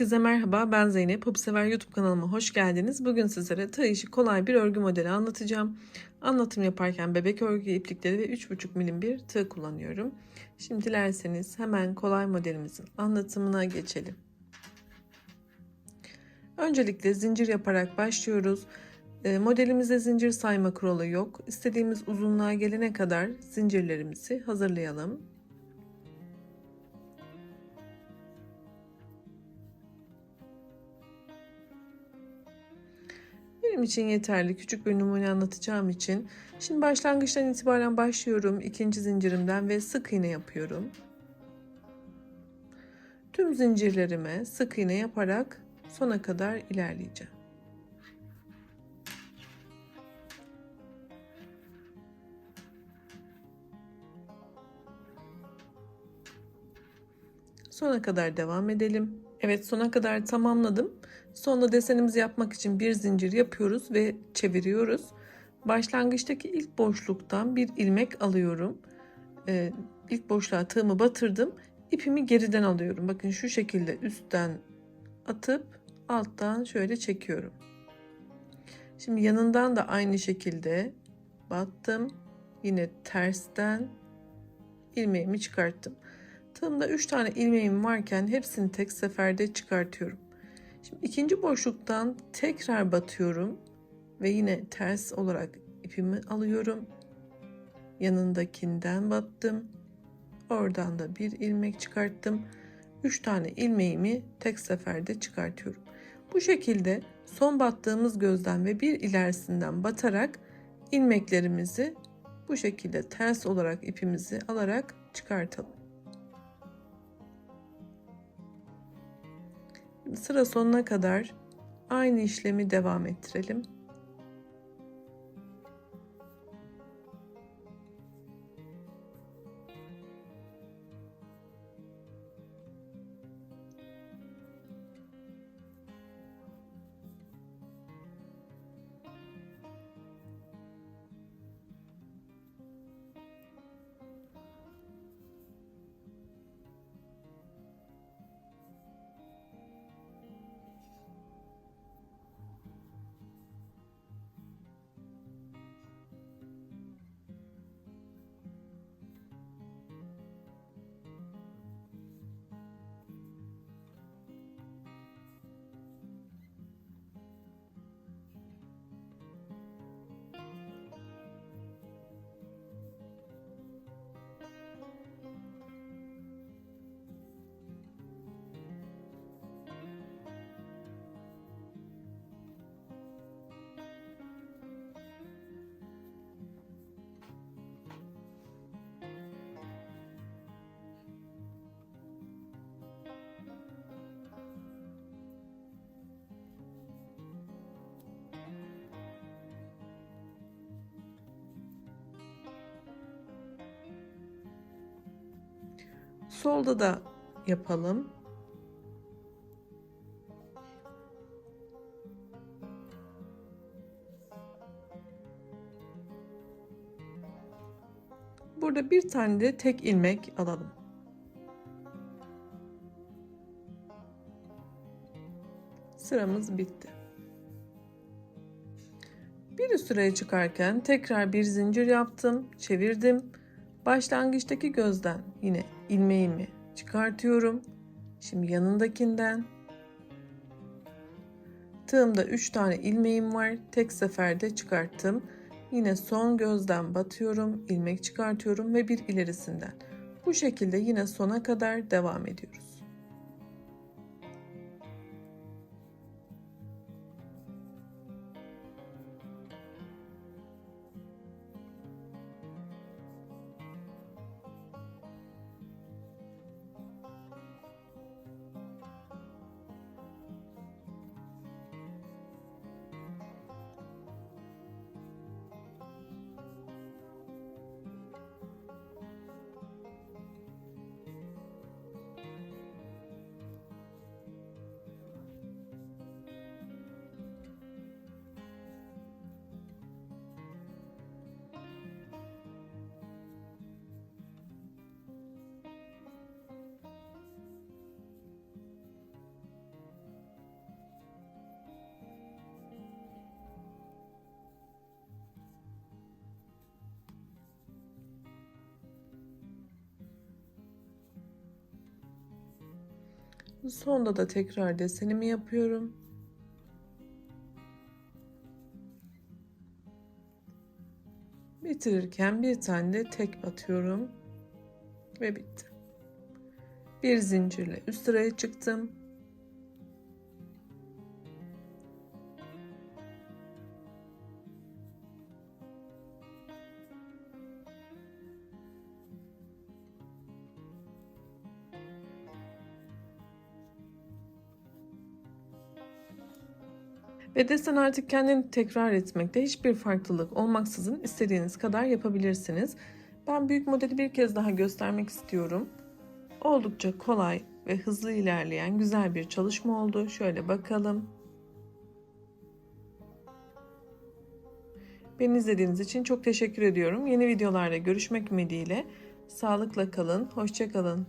Herkese merhaba ben Zeynep. Hobisever YouTube kanalıma hoş geldiniz. Bugün sizlere tığ işi kolay bir örgü modeli anlatacağım. Anlatım yaparken bebek örgü iplikleri ve 3,5 milim bir tığ kullanıyorum. Şimdi dilerseniz hemen kolay modelimizin anlatımına geçelim. Öncelikle zincir yaparak başlıyoruz. E, modelimizde zincir sayma kuralı yok. İstediğimiz uzunluğa gelene kadar zincirlerimizi hazırlayalım. Benim için yeterli. Küçük bir numune anlatacağım için. Şimdi başlangıçtan itibaren başlıyorum. ikinci zincirimden ve sık iğne yapıyorum. Tüm zincirlerime sık iğne yaparak sona kadar ilerleyeceğim. Sona kadar devam edelim. Evet sona kadar tamamladım. Sonra desenimizi yapmak için bir zincir yapıyoruz ve çeviriyoruz. Başlangıçtaki ilk boşluktan bir ilmek alıyorum. Ee, ilk boşluğa tığımı batırdım. İpimi geriden alıyorum. Bakın şu şekilde üstten atıp alttan şöyle çekiyorum. Şimdi yanından da aynı şekilde battım. Yine tersten ilmeğimi çıkarttım. Tığımda 3 tane ilmeğim varken hepsini tek seferde çıkartıyorum. Şimdi ikinci boşluktan tekrar batıyorum ve yine ters olarak ipimi alıyorum. Yanındakinden battım. Oradan da bir ilmek çıkarttım. 3 tane ilmeğimi tek seferde çıkartıyorum. Bu şekilde son battığımız gözden ve bir ilerisinden batarak ilmeklerimizi bu şekilde ters olarak ipimizi alarak çıkartalım. Sıra sonuna kadar aynı işlemi devam ettirelim. Solda da yapalım. Burada bir tane de tek ilmek alalım. Sıramız bitti. Bir üst sıraya çıkarken tekrar bir zincir yaptım, çevirdim. Başlangıçtaki gözden yine ilmeğimi çıkartıyorum. Şimdi yanındakinden tığımda 3 tane ilmeğim var. Tek seferde çıkarttım. Yine son gözden batıyorum, ilmek çıkartıyorum ve bir ilerisinden. Bu şekilde yine sona kadar devam ediyoruz. Sonda da tekrar desenimi yapıyorum. Bitirirken bir tane de tek batıyorum ve bitti. Bir zincirle üst sıraya çıktım. Ve desen artık kendini tekrar etmekte hiçbir farklılık olmaksızın istediğiniz kadar yapabilirsiniz. Ben büyük modeli bir kez daha göstermek istiyorum. Oldukça kolay ve hızlı ilerleyen güzel bir çalışma oldu. Şöyle bakalım. Beni izlediğiniz için çok teşekkür ediyorum. Yeni videolarda görüşmek ümidiyle. Sağlıkla kalın, hoşça kalın.